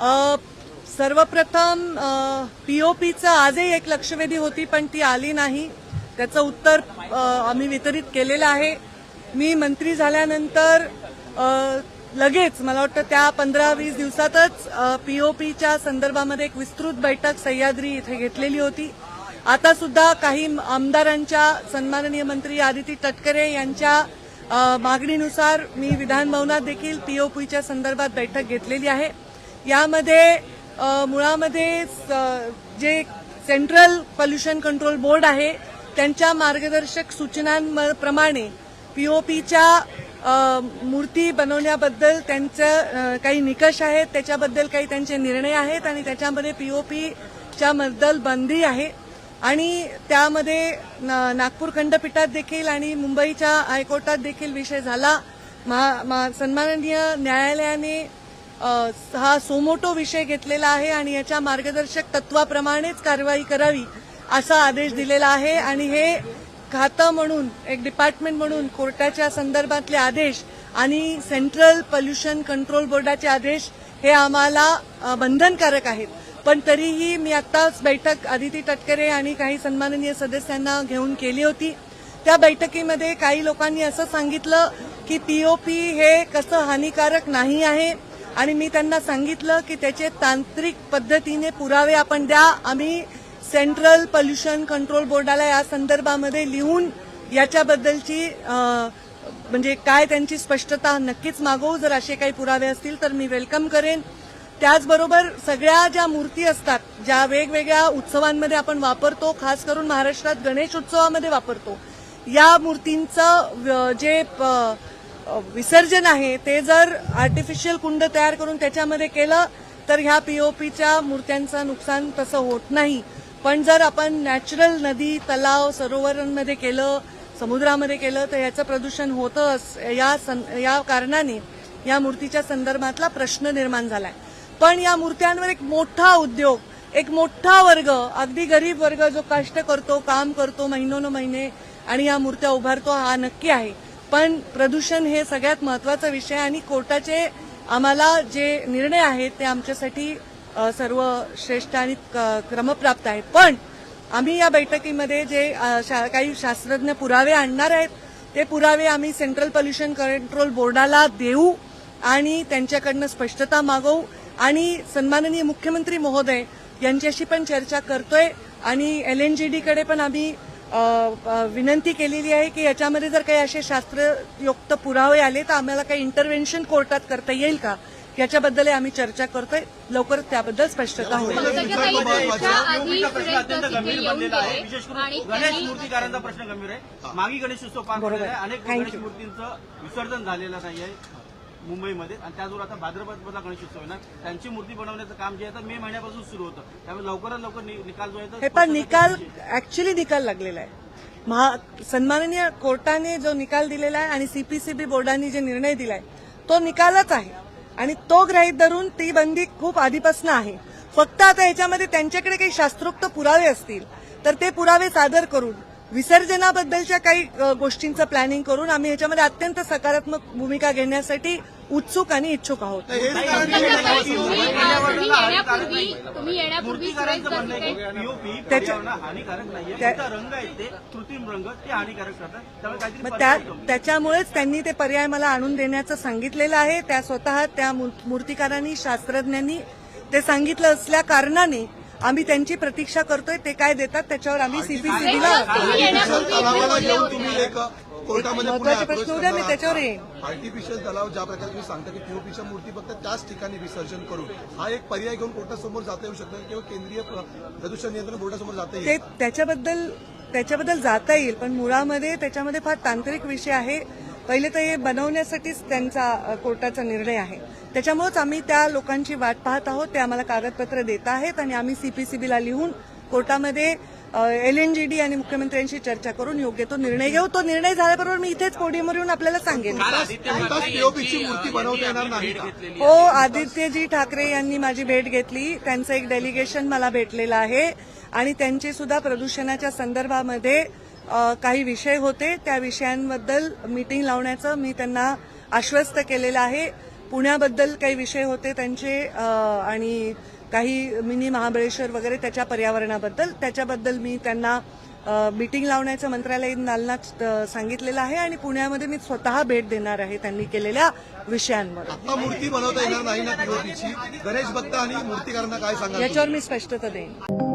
सर्वप्रथम P O पीचं आजही एक लक्षवेधी होती पण ती आली नाही. त्याचं उत्तर आम्ही वितरित केलेलं आहे. मी मंत्री झाल्यानंतर लगेच मला वाटतं त्या पंधरा वीस दिवसातच पीओपीच्या संदर्भामध्ये एक विस्तृत बैठक सह्याद्री इथे घेतलेली होती. आता सुद्धा काही आमदारांच्या सन्माननीय मंत्री आदिती तटकरे यांच्या मागणीनुसार मी विधानभवनात देखील पीओपीच्या संदर्भात बैठक घेतलेली आहे. यामध्ये मुळामध्ये स- जे सेंट्रल पॉल्युशन कंट्रोल बोर्ड आहे त्यांच्या मार्गदर्शक सूचनांप्रमाणे पीओपीच्या मूर्ती बनवण्याबद्दल त्यांचं काही निकष आहेत त्याच्याबद्दल काही त्यांचे निर्णय आहेत आणि त्याच्यामध्ये पीओपीच्या बद्दल बंदी आहे. आणि त्यामध्ये ना- नागपूर खंडपीठात देखील आणि मुंबईच्या हायकोर्टात देखील विषय झाला. महा- मा- सन्माननीय न्यायालयाने हा सोमोटो विषय घेतलेला आहे आणि याच्या मार्गदर्शक तत्वाप्रमाणेच कारवाई करावी असा आदेश दिलेला आहे. आणि हे खातं म्हणून एक डिपार्टमेंट म्हणून कोर्टाच्या संदर्भातले आदेश आणि सेंट्रल पोल्युशन कंट्रोल बोर्डाचे आदेश हे आम्हाला बंधनकारक आहेत. पण तरीही मी आत्ताच बैठक आदिती तटकरे आणि काही सन्माननीय सदस्यांना घेऊन केली होती. त्या बैठकीमध्ये काही लोकांनी असं सांगितलं की पीओपी हे कसं हानिकारक नाही आहे. आणि मी त्यांना सांगितलं की त्याचे तांत्रिक पद्धतीने पुरावे आपण द्या. आम्ही सेंट्रल पोल्युशन कंट्रोल बोर्डाला या संदर्भामध्ये लिहून याच्याबद्दलची म्हणजे काय त्यांची स्पष्टता नक्कीच मागवू. जर असे काही पुरावे असतील तर मी वेलकम करेन. त्याचबरोबर सगळ्या ज्या मूर्ती असतात ज्या वेगवेगळ्या उत्सवांमध्ये आपण वापरतो खास करून महाराष्ट्रात गणेश उत्सवामध्ये वापरतो या मूर्तींचं जे प- विसर्जन आहे ते जर आर्टिफिशियल कुंड तयार करून त्याच्यामध्ये केलं तर ह्या पीओपीच्या मूर्त्यांचं नुकसान तसं होत नाही. पण जर आपण नॅचरल नदी तलाव सरोवरांमध्ये केलं समुद्रामध्ये केलं तर याचं प्रदूषण होतं अस- या सं- या कारणाने या मूर्तीच्या संदर्भातला प्रश्न निर्माण झालाय. पण या मूर्त्यांवर एक मोठा उद्योग एक मोठा वर्ग अगदी गरीब वर्ग जो कष्ट करतो काम करतो महिनोन महिने आणि या मूर्त्या उभारतो हा नक्की आहे. पण प्रदूषण हे सगळ्यात महत्त्वाचा विषय आणि कोर्टाचे आम्हाला जे निर्णय आहेत ते आमच्यासाठी सर्व श्रेष्ठ आणि क- क्रमप्राप्त आहेत. पण आम्ही या बैठकीमध्ये जे शा- काही शास्त्रज्ञ पुरावे आणणार आहेत ते पुरावे आम्ही सेंट्रल पॉल्युशन कंट्रोल बोर्डाला देऊ आणि त्यांच्याकडनं स्पष्टता मागवू. आणि सन्माननीय मुख्यमंत्री महोदय यांच्याशी पण चर्चा करतोय आणि एल एन जी डीकडे पण आम्ही विनंती केलेली आहे की याच्यामध्ये जर काही असे शास्त्रयुक्त पुरावे आले तर आम्हाला काही इंटरव्हेन्शन कोर्टात करता येईल का? याच्याबद्दल आम्ही चर्चा करतोय. लवकरच त्याबद्दल स्पष्टता होईल. करून गणेश मूर्तीकारांचा प्रश्न गंभीर आहे. मागी गणेशोत्सव पार बरोबर. पडलेला आहे अनेक गणेश. मूर्तींचं विसर्जन झालेलं नाही आहे मुंबईमध्ये. आणि त्याचबरोबर आता भाद्रपदमधला गणेशोत्सव आहे ना. त्यांची मूर्ती बनवण्याचं काम जे आहे मे महिन्यापासून सुरू होतं. त्यामुळे लवकरात लवकर नि- निकाल जो आहे तो हे पण निकाल ऍक्च्युली निकाल लागलेला आहे. महा सन्माननीय कोर्टाने जो निकाल दिलेला आहे आणि सीपीसीबी बोर्डाने जे निर्णय दिलाय तो निकालच आहे. आणि तो ग्रहित धरून ती बंदी खूप आधीपासून आहे. फक्त आता याच्यामध्ये त्यांच्याकडे काही शास्त्रोक्त पुरावे असतील तर ते पुरावे सादर करून विसर्जनाबद्दलच्या काही गोष्टींचं प्लॅनिंग करून आम्ही याच्यामध्ये अत्यंत सकारात्मक भूमिका घेण्यासाठी उत्सुक आणि इच्छुक आहोत. त्याच्यामुळेच त्यांनी ते पर्याय मला आणून देण्याचं सांगितलेलं आहे. त्या स्वतः त्या मूर- मूर्तिकारांनी शास्त्रज्ञांनी ते सांगितलं असल्या कारणाने आम्ही त्यांची प्रतीक्षा करतोय ते काय देतात त्याच्यावर आम्ही सीपीसीबीला महत्त्वाचे प्रश्न उद्या मी त्याच्यावर येईन. आर्टिफिशियल तलाव ज्या प्रकारे तुम्ही सांगता की पीओपीच्या मूर्ती फक्त त्याच ठिकाणी विसर्जन करून हा एक पर्याय घेऊन कोर्टासमोर जाता येऊ शकतो किंवा केंद्रीय प्र- प्रदूषण नियंत्रण बोर्डासमोर जाता ते येईल त्याच्याबद्दल त्याच्याबद्दल जाता येईल पण मुळामध्ये त्याच्यामध्ये फार तांत्रिक विषय आहे. पहिले तर हे बनवण्यासाठीच त्यांचा कोर्टाचा निर्णय आहे. त्याच्यामुळेच आम्ही त्या लोकांची वाट पाहत आहोत ते आम्हाला कागदपत्र देत आहेत आणि आम्ही सीपीसीबीला लिहून कोर्टामध्ये एल एन जी डी आणि मुख्यमंत्र्यांशी चर्चा करून योग्य तो निर्णय घेऊ. तो निर्णय झाल्याबरोबर मी इथेच पोडियमवर येऊन आपल्याला सांगेन. कोर्टास पीओपीची मूर्ती बनवता येणार नाही का? हो आदित्यजी ठाकरे यांनी माझी भेट घेतली. त्यांचं एक डेलिगेशन मला भेटलेलं आहे. आणि त्यांचे सुद्धा प्रदूषणाच्या संदर्भामध्ये काही विषय होते त्या विषयांबद्दल मीटिंग लावण्याचं मी त्यांना आश्वस्त केलेलं आहे. पुण्याबद्दल काही विषय होते त्यांचे आणि काही मिनी महाबळेश्वर वगैरे त्याच्या पर्यावरणाबद्दल त्याच्याबद्दल मी त्यांना मीटिंग लावण्याचं मंत्रालयीन दालनात अ, सांगितलेलं आहे आणि पुण्यामध्ये मी स्वतः भेट देणार आहे त्यांनी केलेल्या विषयांवर. मूर्ती बनवता येणार नाही ना गणेश भक्त आणि मूर्तीकारांना काय तुम्ही? याच्यावर मी स्पष्टता देईन.